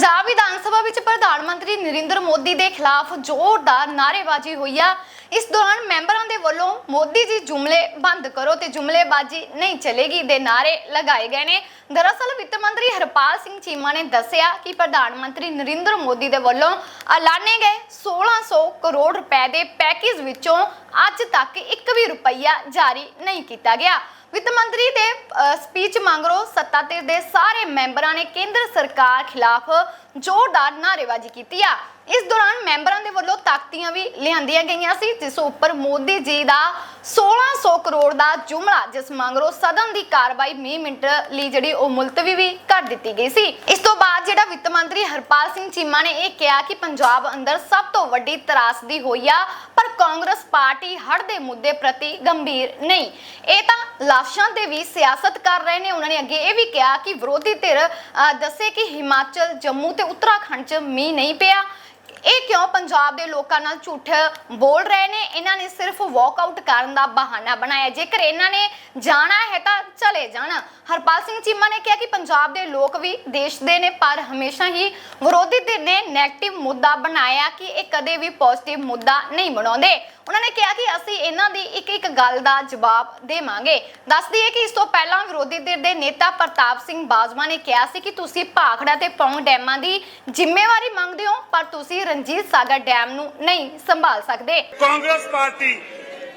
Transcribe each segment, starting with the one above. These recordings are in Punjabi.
ਪੰਜਾਬ ਵਿਧਾਨ ਸਭਾ ਵਿੱਚ ਪ੍ਰਧਾਨ ਮੰਤਰੀ ਨਰਿੰਦਰ ਮੋਦੀ ਦੇ ਖਿਲਾਫ ਜ਼ੋਰਦਾਰ ਨਾਅਰੇਬਾਜ਼ੀ ਹੋਈ ਆ। ਇਸ ਦੌਰਾਨ ਮੈਂਬਰਾਂ ਦੇ ਵੱਲੋਂ ਮੋਦੀ ਜੀ ਜੁਮਲੇ ਬੰਦ ਕਰੋ ਤੇ ਜੁਮਲੇਬਾਜ਼ੀ ਨਹੀਂ ਚਲੇਗੀ ਦੇ ਨਾਅਰੇ ਲਗਾਏ ਗਏ ਨੇ। ਦਰਅਸਲ ਵਿੱਤ ਮੰਤਰੀ ਹਰਪਾਲ ਸਿੰਘ ਚੀਮਾ ਨੇ ਦੱਸਿਆ ਕਿ ਪ੍ਰਧਾਨ ਮੰਤਰੀ ਨਰਿੰਦਰ ਮੋਦੀ ਦੇ ਵੱਲੋਂ ਐਲਾਨੇ ਗਏ 1600 ਕਰੋੜ ਰੁਪਏ ਦੇ ਪੈਕੇਜ ਵਿੱਚੋਂ ਅੱਜ ਤੱਕ ਇੱਕ ਵੀ ਰੁਪਈਆ ਜਾਰੀ ਨਹੀਂ ਕੀਤਾ ਗਿਆ। ਵਿੱਤ ਮੰਤਰੀ ਦੇ ਸਪੀਚ ਮੰਗਰੋ ਸੱਤਾ ਧਿਰ ਦੇ ਸਾਰੇ ਮੈਂਬਰਾਂ ਨੇ ਕੇਂਦਰ ਸਰਕਾਰ ਖਿਲਾਫ ਜ਼ੋਰਦਾਰ ਨਾਅਰੇਬਾਜ਼ੀ ਕੀਤੀ ਆ। ਇਸ ਦੌਰਾਨ ਮੈਂਬਰਾਂ ਦੇ ਵੱਲੋਂ ਤਾਕਤੀਆਂ ਵੀ ਲਿਆਂਦੀਆਂ ਗਈਆਂ ਸੀ, ਜਿਸ ਉੱਪਰ ਮੋਦੀ ਜੀ ਦਾ 1600 ਕਰੋੜ ਦਾ ਜੁਮਲਾ, ਜਿਸ ਮੰਗਰੋ ਸਦਨ ਦੀ ਕਾਰਵਾਈ 20 ਮਿੰਟ ਲਈ ਜਿਹੜੀ ਉਹ ਮੁਲਤਵੀ ਵੀ ਕਰ ਦਿੱਤੀ ਗਈ ਸੀ। ਇਸ ਤੋਂ ਬਾਅਦ ਜਿਹੜਾ ਮੰਤਰੀ ਹਰਪਾਲ ਸਿੰਘ ਚੀਮਾ ਨੇ ਇਹ ਕਿਹਾ ਕਿ ਪੰਜਾਬ ਅੰਦਰ ਸਭ ਤੋਂ ਵੱਡੀ ਤਰਾਸਦੀ ਹੋਈ ਆ ਪਰ ਕਾਂਗਰਸ ਪਾਰਟੀ ਹੜ ਦੇ ਮੁੱਦੇ ਪ੍ਰਤੀ ਗੰਭੀਰ ਨਹੀਂ। ਇਹ ਤਾਂ ਲਾਸ਼ਾਂ ਤੇ ਵੀ ਸਿਆਸਤ ਕਰ ਰਹੇ ਨੇ ਉਹਨਾਂ ਨੇ ਅੱਗੇ ਇਹ ਵੀ ਕਿਹਾ ਕਿ ਵਿਰੋਧੀ ਧਿਰ ਅ, ਦੱਸੇ ਕਿ ਹਿਮਾਚਲ ਜੰਮੂ ਤੇ ਉੱਤਰਾਖੰਡ 'ਚ ਮੀਂਹ ਨਹੀਂ ਪਿਆ। ਇਹ ਕਿਉਂ ਪੰਜਾਬ ਦੇ ਲੋਕਾਂ ਨਾਲ ਝੂਠ ਬੋਲ ਰਹੇ ਨੇ? ਇਹਨਾਂ ਨੇ ਸਿਰਫ ਵਾਕਆਊਟ ਕਰਨ ਦਾ ਬਹਾਨਾ ਬਣਾਇਆ। ਜੇਕਰ ਇਹਨਾਂ ਨੇ ਜਾਣਾ ਹੈ ਤਾਂ ਚਲੇ ਜਾਣ। ਹਰਪਾਲ ਸਿੰਘ ਚੀਮਾ ਨੇ ਕਿਹਾ ਕਿ ਪੰਜਾਬ ਦੇ ਲੋਕ ਵੀ ਦੇਸ਼ ਦੇ ਨੇ, ਪਰ ਹਮੇਸ਼ਾ ਹੀ ਵਿਰੋਧੀ ਧਿਰ ਨੇ ਨੈਗੇਟਿਵ ਮੁੱਦਾ ਬਣਾਇਆ ਕਿ ਇਹ ਕਦੇ ਵੀ ਪੋਜ਼ਿਟਿਵ ਮੁੱਦਾ ਨਹੀਂ ਬਣਾਉਂਦੇ। ਉਹਨਾਂ ਨੇ ਕਿਹਾ ਕਿ ਅਸੀਂ ਇਹਨਾਂ ਦੀ ਇੱਕ ਇੱਕ ਗੱਲ ਦਾ ਜਵਾਬ ਦੇਵਾਂਗੇ। ਦੱਸ ਦਈਏ ਕਿ ਇਸ ਤੋਂ ਪਹਿਲਾਂ ਵਿਰੋਧੀ ਧਿਰ ਦੇ ਨੇਤਾ ਪ੍ਰਤਾਪ ਸਿੰਘ ਬਾਜਵਾ ਨੇ ਕਿਹਾ ਸੀ ਕਿ ਤੁਸੀਂ ਭਾਖੜਾ ਤੇ ਪੌਂਗ ਡੈਮਾਂ ਦੀ ਜ਼ਿੰਮੇਵਾਰੀ ਮੰਗਦੇ ਹੋ, ਪਰ ਤੁਸੀਂ ਰਣਜੀਤ ਸਾਗਰ ਡੈਮ ਨੂੰ ਨਹੀਂ ਸੰਭਾਲ ਸਕਦੇ। ਕਾਂਗਰਸ ਪਾਰਟੀ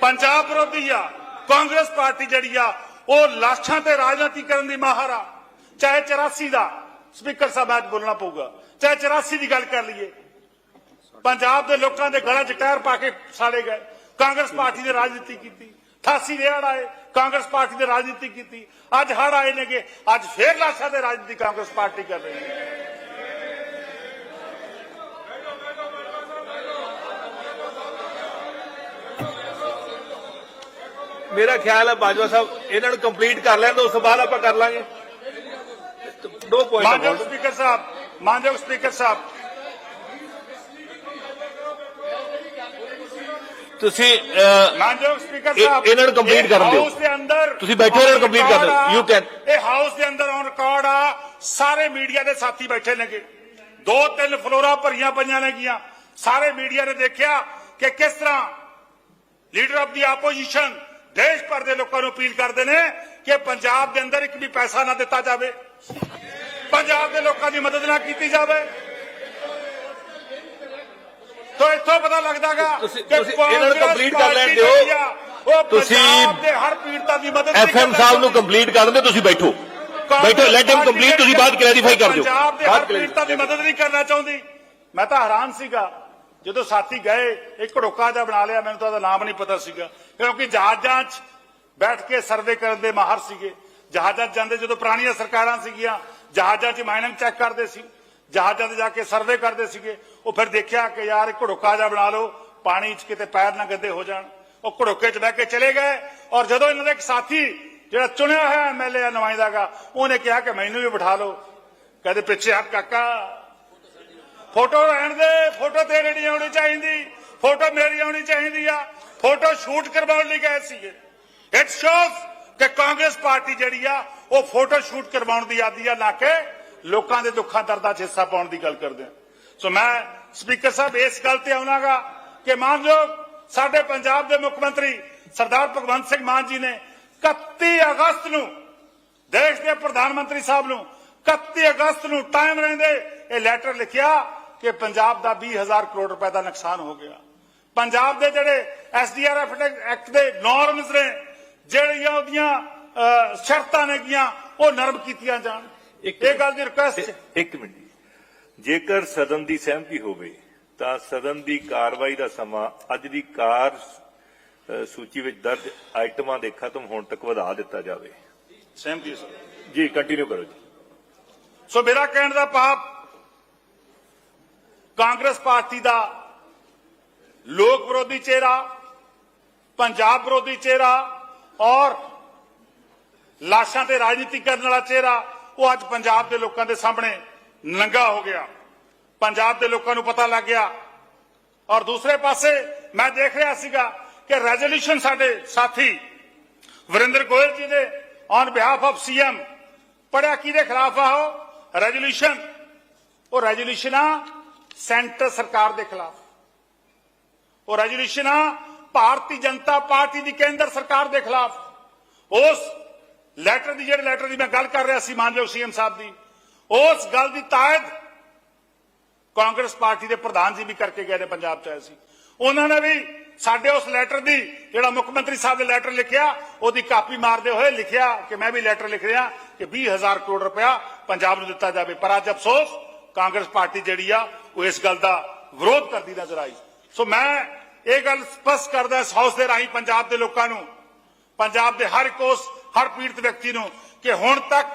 ਪੰਜਾਬ ਵਿਰੋਧੀ ਆ, ਕਾਂਗਰਸ ਪਾਰਟੀ ਜਿਹੜੀ ਆ, ਉਹ ਲਾਸ਼ਾਂ ਤੇ ਰਾਜਨੀਤੀ ਕਰਨ ਦੀ ਮਾਹਰ ਆ। ਚਾਹੇ 84 ਦਾ ਸਪੀਕਰ ਸਾਹਿਬ ਅੱਜ ਬੋਲਣਾ ਪਊਗਾ, ਚਾਹੇ 84 ਦੀ ਗੱਲ ਕਰ ਲਈਏ। ਪੰਜਾਬ ਦੇ ਲੋਕਾਂ ਦੇ ਗਲਾਂ 'ਚ ਟਾਇਰ ਪਾ ਕੇ ਸਾੜੇ ਗਏ। ਕਾਂਗਰਸ ਪਾਰਟੀ ਨੇ ਰਾਜਨੀਤੀ ਕੀਤੀ। 88 ਦੇ ਹੜ੍ਹ ਆਏ ਕਾਂਗਰਸ ਪਾਰਟੀ ਨੇ ਰਾਜਨੀਤੀ ਕੀਤੀ। ਅੱਜ ਹੜ ਆਏ ਨੇਗੇ ਅੱਜ ਫੇਰ ਲਾਸ਼ਾਂ ਤੇ ਰਾਜਨੀਤੀ ਕਾਂਗਰਸ ਪਾਰਟੀ ਕਰ ਰਹੀ ਹੈ। ਮੇਰਾ ਖਿਆਲ ਹੈ ਬਾਜਵਾ ਸਾਹਿਬ ਇਹਨਾਂ ਨੂੰ ਕੰਪਲੀਟ ਕਰ ਲੈਣ ਤੋਂ ਉਸ ਤੋਂ ਬਾਅਦ ਆਪਾਂ ਕਰ ਲਾਂਗੇ। ਦੋ ਮਾਨਯੋਗ ਪੁਆਇੰਟ ਸਪੀਕਰ ਸਾਹਿਬ ਮਾਨਯੋਗ ਸਪੀਕਰ ਸਾਹਿਬ ਤੁਸੀਂ ਮਾਨਯੋਗ ਸਪੀਕਰ ਸਾਹਿਬ ਇਹਨਾਂ ਨੂੰ ਇਹ ਕਰਨ ਦਿਓ। ਹਾਊਸ ਦੇ ਅੰਦਰ ਤੁਸੀਂ ਬੈਠੋ, ਇਹਨਾਂ ਨੂੰ complete ਕਰ ਦਿਓ। You can. ਇਹ ਹਾਊਸ ਦੇ ਅੰਦਰ ਔਨ ਰਿਕਾਰਡ ਆ ਸਾਰੇ ਮੀਡੀਆ ਦੇ ਸਾਥੀ ਬੈਠੇ ਨੇਗੇ ਦੋ ਤਿੰਨ ਫਲੋਰਾਂ ਭਰੀਆਂ ਪਈਆਂ ਨੇਗੀਆਂ ਸਾਰੇ ਮੀਡੀਆ ਨੇ ਦੇਖਿਆ ਕਿ ਕਿਸ ਤਰ੍ਹਾਂ ਲੀਡਰ ਆਫ ਦੀ ਆਪੋਜੀਸ਼ਨ ਦੇਸ਼ ਭਰ ਦੇ ਲੋਕਾਂ ਨੂੰ ਅਪੀਲ ਕਰਦੇ ਨੇ ਕਿ ਪੰਜਾਬ ਦੇ ਅੰਦਰ ਇੱਕ ਵੀ ਪੈਸਾ ਨਾ ਦਿੱਤਾ ਜਾਵੇ ਪੰਜਾਬ ਦੇ ਲੋਕਾਂ ਦੀ ਮਦਦ ਨਾ ਕੀਤੀ ਜਾਵੇ ਤੋ ਇੱਥੋਂ ਪਤਾ ਲੱਗਦਾਗਾ ਤੁਸੀਂ- ਇਹਨਾਂ ਨੂੰ complete ਕਰ ਲੈਣ ਦਿਓ। ਤੁਸੀਂ ਹਰ ਪੀੜਤਾ ਦੀ ਮਦਦ ਐਫਐਮ ਸਾਹਿਬ ਨੂੰ ਚਾਹੁੰਦੀ। ਕੰਪਲੀਟ ਕਰਨ ਦਿਓ ਤੁਸੀਂ ਬੈਠੋ। ਲੈਟ ਹਿਮ ਕੰਪਲੀਟ ਤੁਸੀਂ ਬਾਅਦ ਕਲੈਰੀਫਾਈ ਕਰ ਦਿਓ। ਪੰਜਾਬ ਦੇ ਹਰ ਬਾਅਦ ਪੀੜਤਾ ਦੀ ਮਦਦ ਨਹੀਂ ਕਰਨਾ ਚਾਹੁੰਦੀ। ਮੈਂ ਤਾਂ ਹੈਰਾਨ ਸੀਗਾ ਜਦੋਂ ਸਾਥੀ ਗਏ ਇੱਕ ਘੜੋਕਾ ਜਿਹਾ ਬਣਾ ਲਿਆ ਮੈਨੂੰ ਤਾਂ ਉਹਦਾ ਨਾਮ ਨਹੀਂ ਪਤਾ ਸੀਗਾ। ਕਿਉਂਕਿ ਜਹਾਜ਼ਾਂ 'ਚ ਬੈਠ ਕੇ ਸਰਵੇ ਕਰਨ ਦੇ ਮਾਹਰ ਸੀਗੇ। ਜਹਾਜ਼ਾਂ 'ਚ ਜਾਂਦੇ ਜਦੋਂ ਪੁਰਾਣੀਆਂ ਸਰਕਾਰਾਂ ਸੀਗੀਆਂ ਜਹਾਜ਼ਾਂ 'ਚ ਮਾਈਨਿੰਗ ਚੈੱਕ ਕਰਦੇ ਸੀ। ਜਹਾਜ਼ਾਂ ਤੇ ਜਾ ਕੇ ਸਰਵੇ ਕਰਦੇ ਸੀਗੇ। ਉਹ ਫਿਰ ਦੇਖਿਆ ਕਿ ਯਾਰ ਇੱਕ ਘੜੋਕਾ ਜਿਹਾ ਬਣਾ ਲਓ, ਪਾਣੀ 'ਚ ਕਿਤੇ ਪੈਰ ਨਾ ਗੱਦੇ ਹੋ ਜਾਣ। ਉਹ ਘੜੋਕੇ 'ਚ ਬਹਿ ਕੇ ਚਲੇ ਗਏ ਔਰ ਜਦੋਂ ਇਹਨਾਂ ਦੇ ਇੱਕ ਸਾਥੀ ਜਿਹੜਾ ਚੁਣਿਆ ਹੋਇਆ ਐਮਐਲਏ ਨੁਮਾਇੰਦਾਗਾ ਉਹਨੇ ਕਿਹਾ ਕਿ ਮੈਨੂੰ ਵੀ ਬਿਠਾ ਲਓ। ਕਹਿੰਦੇ, ਪਿੱਛੇ ਹੱਥ ਕਾਕਾ। ਫੋਟੋ ਰਹਿਣ ਦੇ, ਫੋਟੋ ਤੇਰੇ ਨਹੀਂ ਆਉਣੀ ਚਾਹੀਦੀ, ਫੋਟੋ ਮੇਰੀ ਆਉਣੀ ਚਾਹੀਦੀ ਆ। ਫੋਟੋ ਸ਼ੂਟ ਕਰਵਾਉਣ ਲਈ ਗਏ ਸੀਗੇ। ਇਟ ਸ਼ੋਜ਼ ਕਿ ਕਾਂਗਰਸ ਪਾਰਟੀ ਜਿਹੜੀ ਆ, ਉਹ ਫੋਟੋ ਸ਼ੂਟ ਕਰਵਾਉਣ ਦੀ ਆਦੀ ਆ, ਨਾ ਕਿ ਲੋਕਾਂ ਦੇ ਦੁੱਖਾਂ ਦਰਦਾਂ 'ਚ ਹਿੱਸਾ ਪਾਉਣ ਦੀ ਗੱਲ ਕਰਦੇ ਆ ਸੋ ਮੈਂ ਸਪੀਕਰ ਸਾਹਿਬ ਇਸ ਗੱਲ ਤੇ ਆਉਣਾਗਾ ਕਿ ਮਾਨਯੋਗ ਸਾਡੇ ਪੰਜਾਬ ਦੇ ਮੁੱਖ ਮੰਤਰੀ ਸਰਦਾਰ ਭਗਵੰਤ ਸਿੰਘ ਮਾਨ ਜੀ ਨੇ 31 ਅਗਸਤ ਨੂੰ ਦੇਸ਼ ਦੇ ਪ੍ਰਧਾਨ ਮੰਤਰੀ ਸਾਹਿਬ ਨੂੰ 31 ਅਗਸਤ ਨੂੰ ਟਾਈਮ ਰਹਿੰਦੇ ਇਹ ਲੈਟਰ ਲਿਖਿਆ ਕਿ ਪੰਜਾਬ ਦਾ 20000 ਕਰੋੜ ਰੁਪਏ ਦਾ ਨੁਕਸਾਨ ਹੋ ਗਿਆ। ਪੰਜਾਬ ਦੇ ਜਿਹੜੇ ਐਸਡੀਆਰਐਫ ਐਕਟ ਦੇ ਨਾਰਮਸ ਨੇ ਜਿਹੜੀਆਂ ਉਹਦੀਆਂ ਅਹ, ਸ਼ਰਤਾਂ ਨੇਗੀਆਂ ਉਹ ਨਰਮ ਕੀਤੀਆਂ ਜਾਣ। ਇਹ ਗੱਲ ਦੀ ਰਿਕੁਐਸਟ ਇੱਕ ਮਿੰਟ ਜੀ। ਜੇਕਰ ਸਦਨ ਦੀ ਸਹਿਮਤੀ ਹੋਵੇ ਤਾਂ ਸਦਨ ਦੀ ਕਾਰਵਾਈ ਦਾ ਸਮਾਂ ਅੱਜ ਦੀ ਕਾਰ ਸੂਚੀ ਵਿੱਚ ਦਰਜ ਆਈਟਮਾਂ ਦੇ ਖਤਮ ਹੋਣ ਤੱਕ ਵਧਾ ਦਿੱਤਾ ਜਾਵੇ। ਸਹਿਮਤੀ ਜੀ ਕੰਟੀਨਿਊ ਕਰੋ ਜੀ। ਸੋ ਮੇਰਾ ਕਹਿਣ ਦਾ ਭਾਵ ਕਾਂਗਰਸ ਪਾਰਟੀ ਦਾ ਲੋਕ ਵਿਰੋਧੀ ਚਿਹਰਾ ਪੰਜਾਬ ਵਿਰੋਧੀ ਚਿਹਰਾ ਔਰ ਲਾਸ਼ਾਂ ਤੇ ਰਾਜਨੀਤੀ ਕਰਨ ਵਾਲਾ ਚਿਹਰਾ ਉਹ ਅੱਜ ਪੰਜਾਬ ਦੇ ਲੋਕਾਂ ਦੇ ਸਾਹਮਣੇ ਨੰਗਾ ਹੋ ਗਿਆ। ਪੰਜਾਬ ਦੇ ਲੋਕਾਂ ਨੂੰ ਪਤਾ ਲੱਗ ਗਿਆ। ਔਰ ਦੂਸਰੇ ਪਾਸੇ ਮੈਂ ਦੇਖ ਰਿਹਾ ਸੀਗਾ ਕਿ ਰੈਜ਼ੋਲੂਸ਼ਨ ਸਾਡੇ ਸਾਥੀ ਵਰਿੰਦਰ ਗੋਇਲ ਜੀ ਨੇ ਔਨ ਬਿਹਾਫ ਆਫ ਸੀਐਮ ਪੜਿਆ ਕਿਹਦੇ ਖਿਲਾਫ ਆ ਉਹ? ਰੈਜ਼ੋਲੂਸ਼ਨ ਉਹ ਰੈਜੋਲੂਸ਼ਨਾਂ ਸੈਂਟਰ ਸਰਕਾਰ ਦੇ ਖਿਲਾਫ। ਉਹ ਰੈਜੋਲੂਸ਼ਨਾਂ ਭਾਰਤੀ ਜਨਤਾ ਪਾਰਟੀ ਦੀ ਕੇਂਦਰ ਸਰਕਾਰ ਦੇ ਖਿਲਾਫ। ਉਸ ਲੈਟਰ ਦੀ ਜਿਹੜੇ ਲੈਟਰ ਦੀ ਮੈਂ ਗੱਲ ਕਰ ਰਿਹਾ ਸੀ ਮਾਨਯੋਗ ਸੀਐਮ ਸਾਹਿਬ ਦੀ, ਉਸ ਗੱਲ ਦੀ ਤਾਇਦ ਕਾਂਗਰਸ ਪਾਰਟੀ ਦੇ ਪ੍ਰਧਾਨ ਜੀ ਵੀ ਕਰਕੇ ਗਏ ਨੇ ਪੰਜਾਬ ਚ ਆਏ ਸੀ। ਉਹਨਾਂ ਨੇ ਵੀ ਸਾਡੇ ਉਸ ਲੈਟਰ ਦੀ ਜਿਹੜਾ ਮੁੱਖ ਮੰਤਰੀ ਸਾਹਿਬ ਨੇ ਲੈਟਰ ਲਿਖਿਆ, ਉਹਦੀ ਕਾਪੀ ਮਾਰਦੇ ਹੋਏ ਲਿਖਿਆ ਕਿ ਮੈਂ ਵੀ ਲੈਟਰ ਲਿਖ ਰਿਹਾ ਕਿ 20000 ਕਰੋੜ ਰੁਪਇਆ ਪੰਜਾਬ ਨੂੰ ਦਿੱਤਾ ਜਾਵੇ। ਪਰ ਅੱਜ ਅਫਸੋਸ, ਕਾਂਗਰਸ ਪਾਰਟੀ ਜਿਹੜੀ ਆ, ਉਹ ਇਸ ਗੱਲ ਦਾ ਵਿਰੋਧ ਕਰਦੀ ਨਜ਼ਰ ਆਈ। ਸੋ ਮੈਂ ਇਹ ਗੱਲ ਸਪਸ਼ਟ ਕਰਦਾ ਇਸ ਹਾਊਸ ਦੇ ਰਾਹੀਂ ਪੰਜਾਬ ਦੇ ਲੋਕਾਂ ਨੂੰ, ਪੰਜਾਬ ਦੇ ਹਰ ਇੱਕ ਉਸ ਹਰ ਪੀੜਤ ਵਿਅਕਤੀ ਨੂੰ ਕਿ ਹੁਣ ਤੱਕ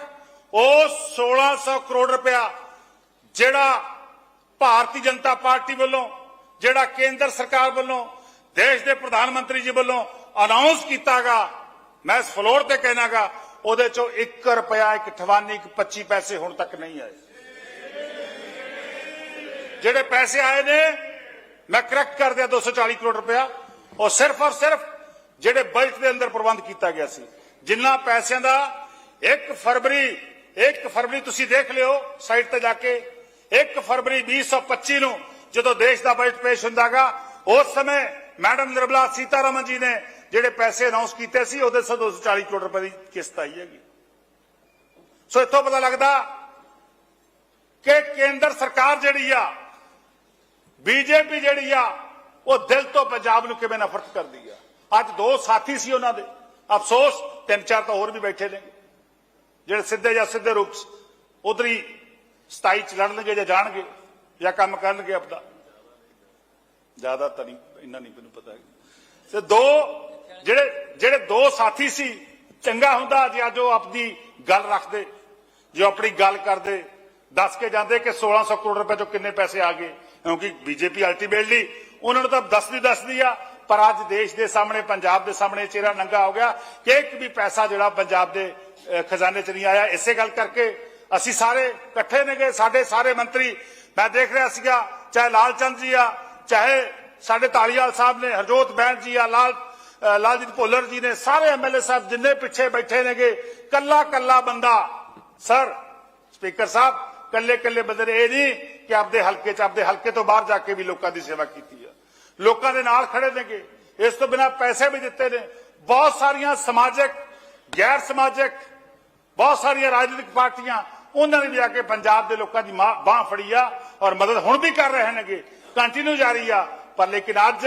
ਉਹ 1600 ਕਰੋੜ ਰੁਪਇਆ ਜਿਹੜਾ ਭਾਰਤੀ ਜਨਤਾ ਪਾਰਟੀ ਵੱਲੋਂ, ਜਿਹੜਾ ਕੇਂਦਰ ਸਰਕਾਰ ਵੱਲੋਂ, ਦੇਸ਼ ਦੇ ਪ੍ਰਧਾਨ ਮੰਤਰੀ ਜੀ ਵੱਲੋਂ ਅਨਾਉਂਸ ਕੀਤਾਗਾ, ਮੈਂ ਇਸ ਫਲੋਰ ਤੇ ਕਹਿਣਾਗਾ, ਉਹਦੇ ਚੋਂ 1 ਰੁਪਇਆ, ਇੱਕ 58 ਇੱਕ 25 ਪੈਸੇ ਹੁਣ ਤੱਕ ਨਹੀਂ ਆਏ। ਜਿਹੜੇ ਪੈਸੇ ਆਏ ਨੇ, ਮੈਂ ਕਰੈਕਟ ਕਰ ਦਿਆ 240 ਕਰੋੜ ਰੁਪਇਆ, ਉਹ ਸਿਰਫ ਔਰ ਸਿਰਫ ਜਿਹੜੇ ਬਜਟ ਦੇ ਅੰਦਰ ਪ੍ਰਬੰਧ ਕੀਤਾ ਗਿਆ ਸੀ। ਜਿੰਨਾ ਪੈਸਿਆਂ ਦਾ 1 ਫਰਵਰੀ 1 ਫਰਵਰੀ ਤੁਸੀਂ ਦੇਖ ਲਿਓ ਸਾਈਟ ਤੇ ਜਾ ਕੇ 1 ਫਰਵਰੀ 2025 ਨੂੰ ਜਦੋਂ ਦੇਸ਼ ਦਾ ਬਜਟ ਪੇਸ਼ ਹੁੰਦਾਗਾ, ਉਸ ਸਮੇਂ ਮੈਡਮ ਨਿਰਮਲਾ ਸੀਤਾਰਮਨ ਜੀ ਨੇ ਜਿਹੜੇ ਪੈਸੇ ਅਨਾਉਂਸ ਕੀਤੇ ਸੀ, ਉਹਦੇ 240 ਕਰੋੜ ਰੁਪਏ ਦੀ ਕਿਸ਼ਤ ਆਈ ਹੈਗੀ। ਸੋ ਇੱਥੋਂ ਪਤਾ ਲੱਗਦਾ ਕਿ ਕੇਂਦਰ ਸਰਕਾਰ ਜਿਹੜੀ ਆ, ਬੀਜੇਪੀ ਜਿਹੜੀ ਆ, ਉਹ ਦਿਲ ਤੋਂ ਪੰਜਾਬ ਨੂੰ ਕਿਵੇਂ ਨਫ਼ਰਤ ਕਰਦੀ ਆ। ਅੱਜ ਦੋ ਸਾਥੀ ਸੀ ਉਹਨਾਂ ਦੇ। ਅਫਸੋਸ ਤਿੰਨ ਚਾਰ ਤਾਂ ਹੋਰ ਵੀ ਬੈਠੇ ਨੇ। ਜਿਹੜੇ ਸਿੱਧੇ ਜਾਂ ਸਿੱਧੇ ਰੂਪ ਉਧਰ ਹੀ 27 ਚ ਲੜਨਗੇ ਜਾਂ ਜਾਣਗੇ ਜਾਂ ਕੰਮ ਕਰਨਗੇ ਆਪਦਾ। ਜ਼ਿਆਦਾ ਤਾਂ ਨਹੀਂ, ਇੰਨਾ ਨਹੀਂ ਮੈਨੂੰ ਪਤਾ ਹੈ ਤੇ ਦੋ, ਜਿਹੜੇ ਜਿਹੜੇ ਦੋ ਸਾਥੀ ਸੀ, ਚੰਗਾ ਹੁੰਦਾ ਜੇ ਅੱਜ ਉਹ ਆਪਣੀ ਗੱਲ ਰੱਖਦੇ, ਜੋ ਆਪਣੀ ਗੱਲ ਕਰਦੇ। ਦੱਸ ਕੇ ਜਾਂਦੇ ਕਿ 1600 ਕਰੋੜ ਰੁਪਏ ਚੋਂ ਕਿੰਨੇ ਪੈਸੇ ਆ ਗਏ। ਕਿਉਂਕਿ ਬੀਜੇਪੀ ਅਲਟੀਮੇਟਲੀ ਉਹਨਾਂ ਨੂੰ ਤਾਂ ਦੱਸਦੀ ਦੱਸਦੀ ਆ ਪਰ ਅੱਜ ਦੇਸ਼ ਦੇ ਸਾਹਮਣੇ, ਪੰਜਾਬ ਦੇ ਸਾਹਮਣੇ ਚਿਹਰਾ ਨੰਗਾ ਹੋ ਗਿਆ ਕਿ ਇੱਕ ਵੀ ਪੈਸਾ ਜਿਹੜਾ ਪੰਜਾਬ ਦੇ ਖਜ਼ਾਨੇ 'ਚ ਨਹੀਂ ਆਇਆ। ਇਸੇ ਗੱਲ ਕਰਕੇ ਅਸੀਂ ਸਾਰੇ ਇਕੱਠੇ ਨੇਗੇ। ਸਾਡੇ ਸਾਰੇ ਮੰਤਰੀ, ਮੈਂ ਦੇਖ ਰਿਹਾ ਸੀਗਾ, ਚਾਹੇ ਲਾਲ ਚੰਦ ਜੀ ਆ, ਚਾਹੇ ਸਾਡੇ ਧਾਲੀਵਾਲ ਸਾਹਿਬ ਨੇ, ਹਰਜੋਤ ਬੈਂਸ ਜੀ ਆ, ਲਾਲ ਲਾਲਜੀਤ ਭੋਲਰ ਜੀ ਨੇ, ਸਾਰੇ ਐਮਐਲਏ ਸਾਹਿਬ ਜਿੰਨੇ ਪਿੱਛੇ ਬੈਠੇ ਨੇਗੇ, ਕੱਲਾ ਕੱਲਾ ਬੰਦਾ, ਸਰ, ਸਪੀਕਰ ਸਾਹਿਬ, ਕੱਲੇ ਕੱਲੇ ਬੰਦੇ ਨੇ ਇਹ ਨਹੀਂ ਕਿ ਆਪਦੇ ਹਲਕੇ ਚ, ਆਪਦੇ ਹਲਕੇ ਤੋਂ ਬਾਹਰ ਜਾ ਕੇ ਵੀ ਲੋਕਾਂ ਦੀ ਸੇਵਾ ਕੀਤੀ ਆ ਲੋਕਾਂ ਦੇ ਨਾਲ ਖੜੇ ਨੇਗੇ। ਇਸ ਤੋਂ ਬਿਨਾ ਪੈਸੇ ਵੀ ਦਿੱਤੇ ਨੇ। ਬਹੁਤ ਸਾਰੀਆਂ ਸਮਾਜਿਕ, ਗੈਰ ਸਮਾਜਿਕ, ਬਹੁਤ ਸਾਰੀਆਂ ਰਾਜਨੀਤਿਕ ਪਾਰਟੀਆਂ, ਉਹਨਾਂ ਨੇ ਵੀ ਆ ਕੇ ਪੰਜਾਬ ਦੇ ਲੋਕਾਂ ਦੀ ਬਾਹ ਫੜੀ ਆ ਔਰ ਮਦਦ ਹੁਣ ਵੀ ਕਰ ਰਹੇ ਨੇਗੇ। ਕੰਟੀਨਿਊ ਜਾਰੀ ਆ। ਪਰ ਲੇਕਿਨ ਅੱਜ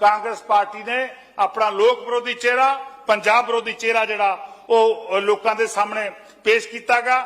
ਕਾਂਗਰਸ ਪਾਰਟੀ ਨੇ ਆਪਣਾ ਲੋਕ ਵਿਰੋਧੀ ਚਿਹਰਾ, ਪੰਜਾਬ ਵਿਰੋਧੀ ਚਿਹਰਾ ਜਿਹੜਾ ਉਹ ਲੋਕਾਂ ਦੇ ਸਾਹਮਣੇ ਪੇਸ਼ ਕੀਤਾਗਾ